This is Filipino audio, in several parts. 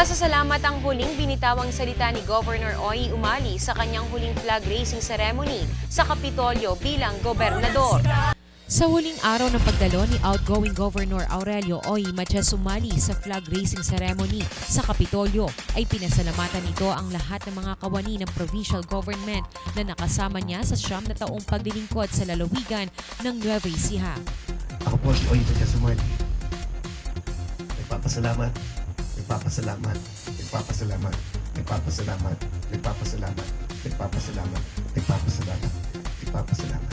Pasasalamat ang huling binitawang salita ni Governor Oy Umali sa kanyang huling flag raising ceremony sa Kapitolyo bilang gobernador. Sa huling araw ng pagdalo ni outgoing Governor Aurelio Oy Matias Umali sa flag raising ceremony sa Kapitolyo ay pinasalamatan nito ang lahat ng mga kawani ng provincial government na nakasama niya sa siyam na taong paglilingkod sa lalawigan ng Nueva Ecija. Ako po si Oy Batia Sumali. Nagpapasalamat, nagpapasalamat, nagpapasalamat, nagpapasalamat, nagpapasalamat, nagpapasalamat, nagpapasalamat, nagpapasalamat.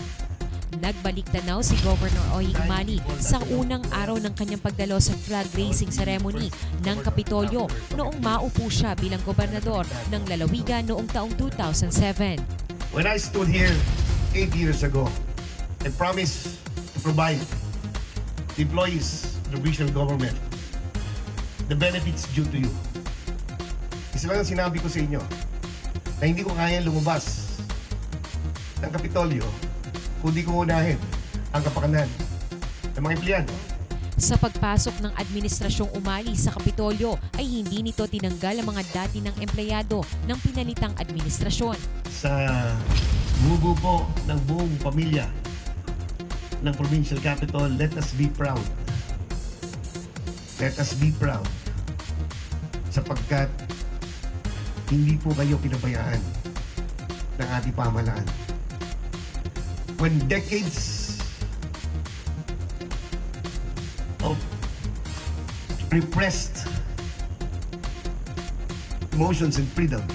Nagbalik tanaw si Governor Oy Imani sa unang araw ng kanyang pagdalo sa flag raising ceremony ng Kapitolyo noong maupo siya bilang gobernador ng lalawigan noong taong 2007. When I stood here eight years ago, I promised to provide the employees of the regional government the benefits due to you. Isa lang ang sinabi ko sa inyo na hindi ko kaya lumabas ng Kapitolyo kundi ko unahin ang kapakanan ng mga empleyado. Sa pagpasok ng administrasyong umali sa Kapitolyo ay hindi nito tinanggal ang mga dati ng empleyado ng pinalitang administrasyon. sa bubo po ng buong pamilya ng provincial capital, let us be proud. Let us be proud. Sapagkat hindi po kayo pinabayaan ng ating pamahalaan. When decades of repressed emotions and freedom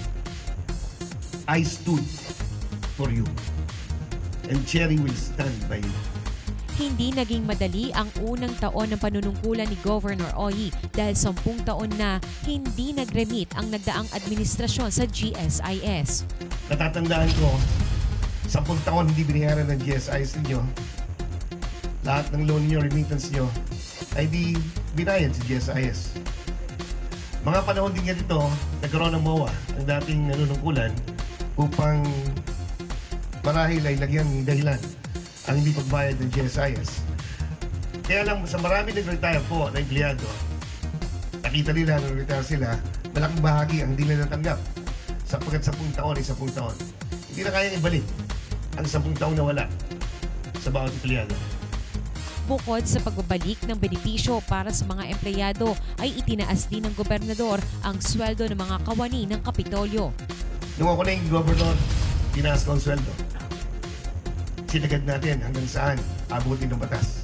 I stood for you. And Cherry will stand by you. Hindi naging madali ang unang taon ng panunungkulan ni Governor Oyi dahil sampung taon na hindi nagremit ang nagdaang administrasyon sa GSIS. Natatandaan ko, sampung taon hindi binayaran ng GSIS ninyo. Lahat ng loan niyo, remittance niyo, ay di binayad sa GSIS. Mga panahon din ganito, nagkaroon ng MOA, ang dating nanunungkulan, upang marahil ay lagyan ng dahilan ang hindi pagbayad ng GSIS. Kaya lang sa marami nag-retire po na empleyado, nakita nila nung retire sila, malaking bahagi ang hindi nila natanggap. Sapagkat sampung taon ay sampung taon. Hindi na kayang ibalik ang sampung taon na wala sa bawat empleyado. Bukod sa pagbabalik ng benepisyo para sa mga empleyado ay itinaas din ng gobernador ang sweldo ng mga kawani ng Kapitolyo. Nung ako na yung governor, tinaas ko ang sweldo. Sinagad natin hanggang saan abutin ng batas.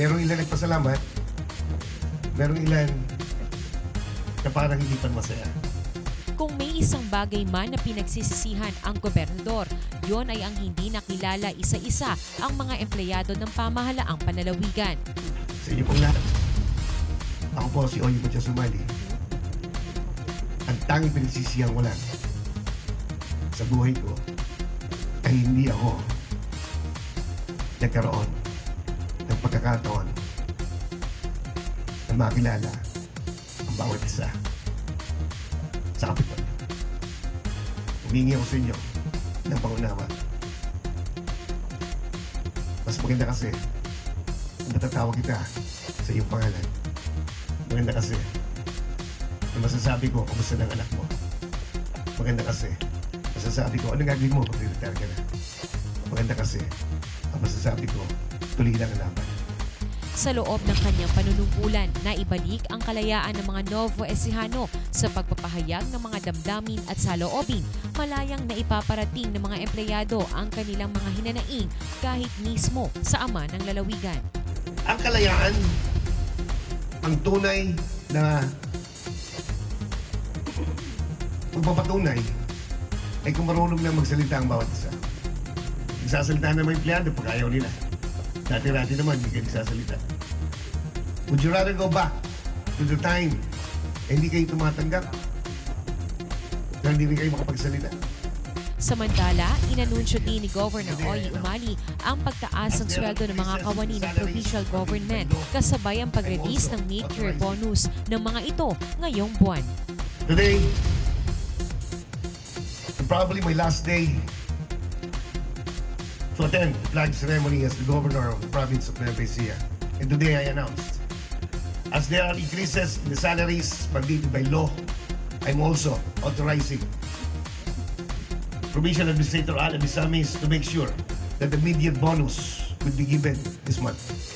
Merong ilan nagpasalamat, merong ilan na parang hindi pa masaya. Kung may isang bagay man na pinagsisisihan ang gobernador, yon ay ang hindi nakilala isa-isa ang mga empleyado ng pamahalaang panalawigan. Sa inyo pong lahat, ako po si Oyo Mucha Sumali. Ang tanging pinagsisiyan ko lang sa buhay ko ay hindi ako nagkaroon ng pagkakataon na makilala ang bawat isa sa kapital. Humingi ako sa inyo ng pangunawa. Mas maganda kasi natatawag kita sa iyong pangalan. Maganda kasi na masasabi ko kumusta ng anak mo. Maganda kasi masasabi ko anong gagawin mo pag retire ka na. Maganda kasi ang masasabi ko tuloy lang ang laban. Sa loob ng kanyang panunungkulan, naibalik ang kalayaan ng mga Novo Ecijano sa pagpapahayag ng mga damdamin at saloobin, malayang na ipaparating ng mga empleyado ang kanilang mga hinanaing kahit mismo sa ama ng lalawigan. Ang kalayaan, ang tunay na magpapatunay ay kung marunong lang magsalita ang bawat isa. Nagsasalita na mga empleyado pag ayaw nila. Dati-dati naman, hindi kayo nagsasalita. Would you rather go back to the time na hindi kayo tumatanggap? Na hindi rin kayo makapagsalita? Samantala, inanunsyo din ni Governor Oy Umali ang pagtaas ng sweldo ng mga kawani ng provincial government kasabay ang pag-release ng mid-year bonus ng mga ito ngayong buwan. Today, probably my last day to attend the flag ceremony as the governor of the province of Nueva Ecija. And today I announced As there are increases in the salaries mandated by law, I'm also authorizing Provincial Administrator Alan Bisamis to make sure that the mid-year bonus will be given this month.